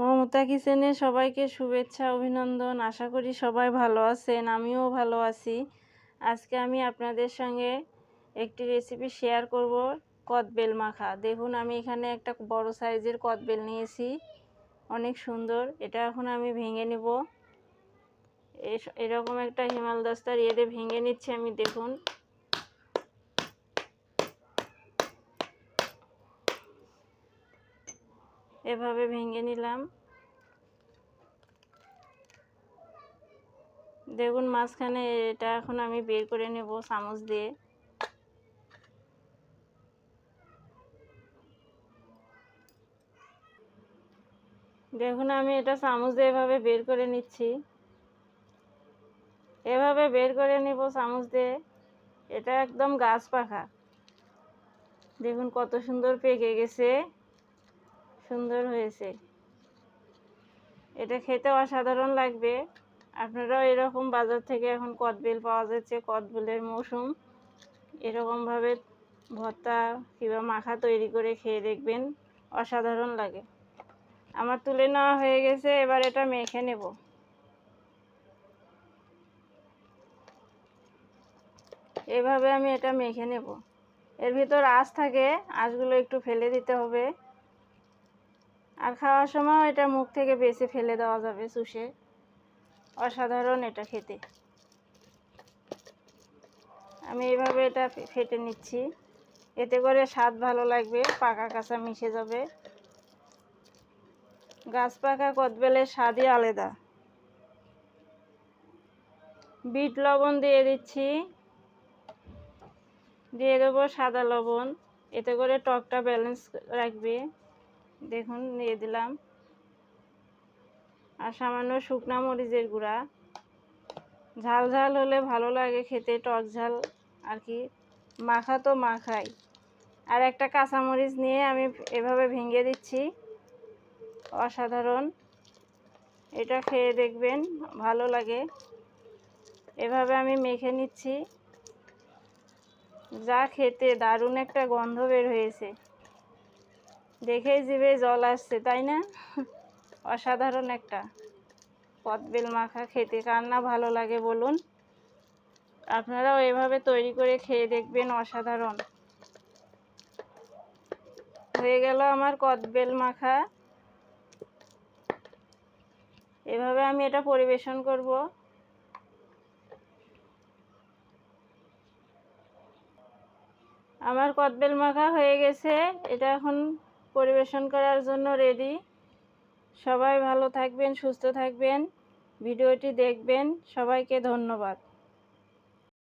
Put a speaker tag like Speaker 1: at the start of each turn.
Speaker 1: মমতা কিচেনে সবাইকে শুভেচ্ছা, অভিনন্দন। আশা করি সবাই ভালো আছেন, আমিও ভালো আছি। আজকে আমি আপনাদের সঙ্গে একটি রেসিপি শেয়ার করব, কদবেল মাখা। দেখুন, আমি এখানে একটা বড় সাইজের কদবেল নিয়েছি। অনেক সুন্দর। এটা এখন আমি ভেঙে নেব। এরকম একটা হিমাল দস্তার ইয়েতে ভেঙে নিচ্ছি আমি, দেখুন। এভাবে ভেঙে নিলাম। দেখুন, মাঝখানে এটা এখন আমি বের করে নেব চামচ দিয়ে। দেখুন, আমি এটা চামচ দিয়ে এভাবে বের করে নিচ্ছি। এভাবে বের করে নিব চামচ দিয়ে। এটা একদম গাছ পাখা দেখুন, কত সুন্দর পেকে গেছে। সুন্দর হয়েছে। এটা খেতে অসাধারণ লাগবে। আপনারাও এরকম বাজার থেকে এখন কদবেল পাওয়া যাচ্ছে, কদবেলের মৌসুম। এরকমভাবে ভর্তা কিংবা মাখা তৈরি করে খেয়ে দেখবেন, অসাধারণ লাগে। আমার তুলে নেওয়া হয়ে গেছে, এবার এটা মেখে নেব। এভাবে আমি এটা মেখে নেব। এর ভিতর আঁশ থাকে, আঁশগুলো একটু ফেলে দিতে হবে। আর খাওয়ার সময় এটা মুখ থেকে বেছে ফেলে দেওয়া যাবে চুষে অসাধারণ এটা খেতে। আমি এইভাবে এটা ফেটে নিচ্ছি। এতে করে স্বাদ ভালো লাগবে, পাকা কাঁচা মিশে যাবে। গাছ পাকা কদবেলের স্বাদই আলাদা। বিট লবণ দিয়ে দিচ্ছি। দিয়ে দেবো সাদা লবণ। এতে করে টকটা ব্যালেন্স রাখবে। দেখুন দিয়ে দিলাম। আর সামান্য শুকনা মরিচের গুঁড়া। ঝাল ঝাল হলে ভালো লাগে খেতে, টক ঝাল আর কি। মাখা তো মাখাই। আর একটা কাঁচামরিচ নিয়ে আমি এভাবে ভেঙে দিচ্ছি। অসাধারণ। এটা খেয়ে দেখবেন, ভালো লাগে। এভাবে আমি মেখে নিচ্ছি। যা খেতে দারুণ একটা গন্ধ বের হয়েছে। দেখেই জিভে জল আসছে, তাই না? অসাধারণ একটা। কদবেল মাখা খেতে কার না ভালো লাগে বলুন? আপনারাও এভাবে তৈরি করে খেয়ে দেখবেন অসাধারণ। হয়ে গেল আমার কদবেল মাখা। এভাবে আমি এটা পরিবেশন করব। আমার কদবেল মাখা হয়ে গেছে। এটা এখন পরিবেশন করার জন্য রেডি সবাই ভালো থাকবেন সুস্থ থাকবেন। ভিডিওটি দেখবেন। সবাইকে ধন্যবাদ।